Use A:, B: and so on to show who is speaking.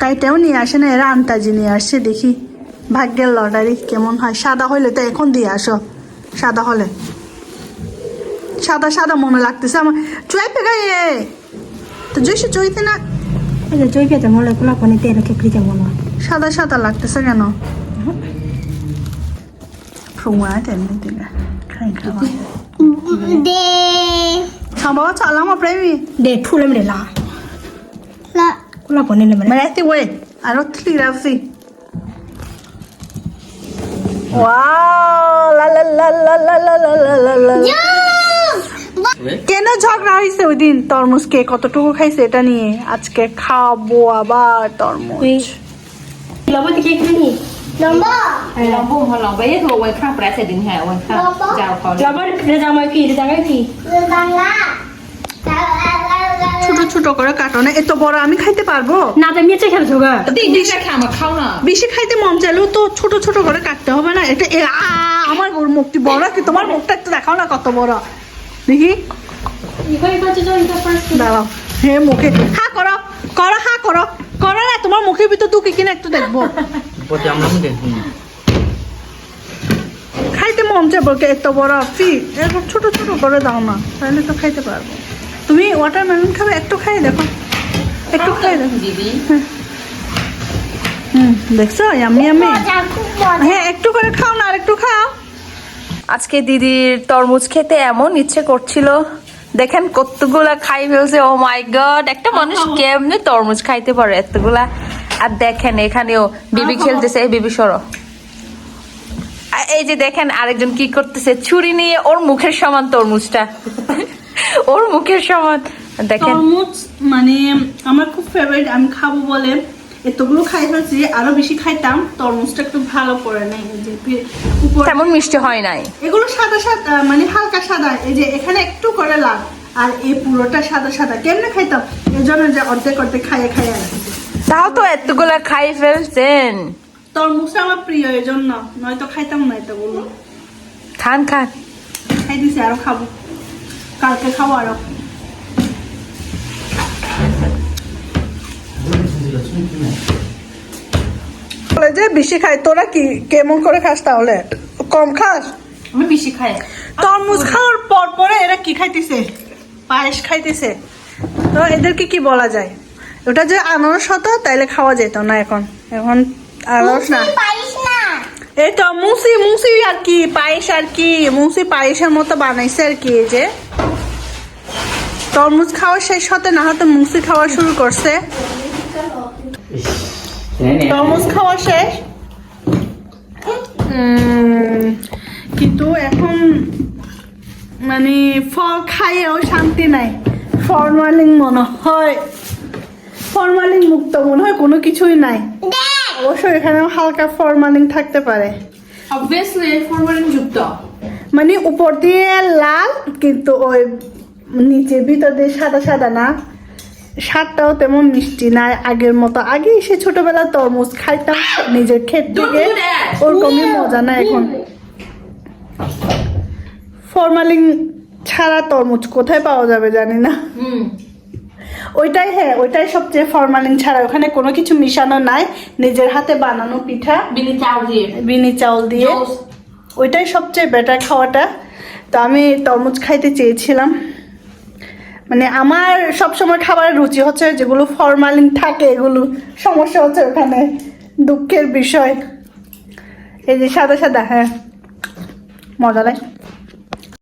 A: কাইটাও নিয়ে আসে না এরা আন্তাজি নিয়ে আসছে দেখি। ভাগ্যের লটারি কেমন হয়? সাদা হইলে তো এখন দিয়ে আসো। সাদা হলে। সাদা সাদা মনে লাগতেছে আমার। চুয়াই পেগা তো জুইসে চুইতে না।
B: মনে
A: সাদা সাদা লাগতেছে কেন? সম্ভব চালাম প্রেমী। দে ফুলে মিলে con la ponerle Mira güey. A los así. ¡Wow! La কেন ঝগড়া হয়েছে ওই দিন তরমুজ কে কতটুকু খাইছে এটা নিয়ে আজকে খাব আবার তরমুজ।
C: লম্বা। দিকে লম্বা লম্বা হল লম্বা তো ওই খা প্রায় সেদিন
B: হ্যাঁ ওই খা যাও খাও। লম্বা কি জামা কি? জামা
A: ছোট করে কাটো না এত বড় আমি খাইতে পারব?
C: না তো মেচে খেলছো গা। খাও না।
A: বেশি খাইতে মন চাইলেও তো ছোট ছোট করে কাটতে হবে না এটা আমার ওর মুখটি বড় কি তোমার মুখটা একটু দেখাও না কত বড়। দেখি। হে মুখে। হা করো করো হা করো। করো না তোমার মুখের ভিতর দুঃখে কিনা একটু দেখব। খাইতে মন চাই চাইব এত বড় ফি ছোট ছোট করে দাও না তাহলে তো খাইতে পারব। তুমি ওয়াটারমেলন খাবে? একটু খাই দেখো। একটু খাই দেখো।
C: দিদি
A: হুম দেখছ? আমি আমি হ্যাঁ একটু করে খাও না আর একটু খাও।
D: আজকে দিদির তরমুজ খেতে এমন ইচ্ছে করছিল। দেখেন কতগুলা খাই ফেলছে ও মাই গড একটা মানুষ কেমনে তরমুজ খাইতে পারে এতগুলা? আর দেখেন এখানেও বিবি খেলতেছে। এই বিবি সরো। আর এই যে দেখেন আরেকজন কি করতেছে? ছুরি নিয়ে ওর মুখের সমান তরমুজটা। ওর মুখের সমান দেখেন।
A: তরমুজ মানে আমার খুব ফেভারিট আমি খাব বলে এতগুলো খাই ফেলছি আরও বেশি খাইতাম তরমুজটা একটু ভালো করে নেই
D: তেমন মিষ্টি হয় নাই।
A: এগুলো সাদা সাদা মানে হালকা সাদা এই যে এখানে একটু করে লাল আর এই পুরোটা সাদা সাদা। কেমনে খাইতাম? এই জন্য যে অর্ধেক অর্ধেক খাইয়ে খাইয়ে
D: তাও তো এতগুলা খাই ফেলছেন।
A: তরমুজটা আমার প্রিয় এই জন্য নয়তো খাইতাম না এতগুলো।
D: খান খান।
A: খাই দিছি আরও খাব। কালকে খাব আরও। যে বেশি খাই তোরা কি কেমন করে খাস তাহলে? কম খাস?
C: আমি বেশি খাই।
A: তরমুজ খাওয়ার পর। পরে এরা কি খাইতেছে? পায়েস খাইতেছে। তো এদেরকে কি বলা যায়? ওটা যে আনারস হতো তাইলে খাওয়া যেত না এখন। এখন আনারস না। এই তো মুসি মুসি আর কি, পায়েস আর কি, মুসি পায়েসের মতো বানাইছে আর কি, এই যে। তরমুজ খাওয়া শেষ হতে না হতে মুসি খাওয়া শুরু করছে। তরমুজ খাওয়া শেষ। কিন্তু এখন মানে ফল খাইয়েও শান্তি নাই। ফরমালিন মনে হয়। ফরমালিন মুক্ত মনে হয়, কোনো কিছুই নাই। অবশ্যই এখানে হালকা ফরমালিন থাকতে পারে।
C: অবভিয়াসলি ফরমালিন যুক্ত।
A: মানে উপর দিয়ে লাল কিন্তু ওই নিচে ভিতর দিয়ে সাদা সাদা না। স্বাদটাও তেমন মিষ্টি না আগের মতো। আগে সে ছোটবেলা তরমুজ খাইতাম নিজের ক্ষেত থেকে। ওরকমই মজা না এখন। ফরমালিন ছাড়া তরমুজ কোথায় পাওয়া যাবে জানি না।
C: হুম।
A: ওইটাই হ্যাঁ ওইটাই সবচেয়ে ফরমালিন ছাড়া। ওখানে কোনো কিছু মিশানো নাই। নিজের হাতে বানানো পিঠা।
C: বিনি চাউল দিয়ে।
A: বিনি চাউল দিয়ে। ওইটাই সবচেয়ে বেটার খাওয়াটা। তো আমি তরমুজ খাইতে চেয়েছিলাম। মানে আমার সবসময় খাবারের রুচি হচ্ছে যেগুলো ফরমালিন থাকে এগুলো। সমস্যা হচ্ছে ওখানে। দুঃখের বিষয়। এই যে সাদা সাদা হ্যাঁ। মজা লাগে।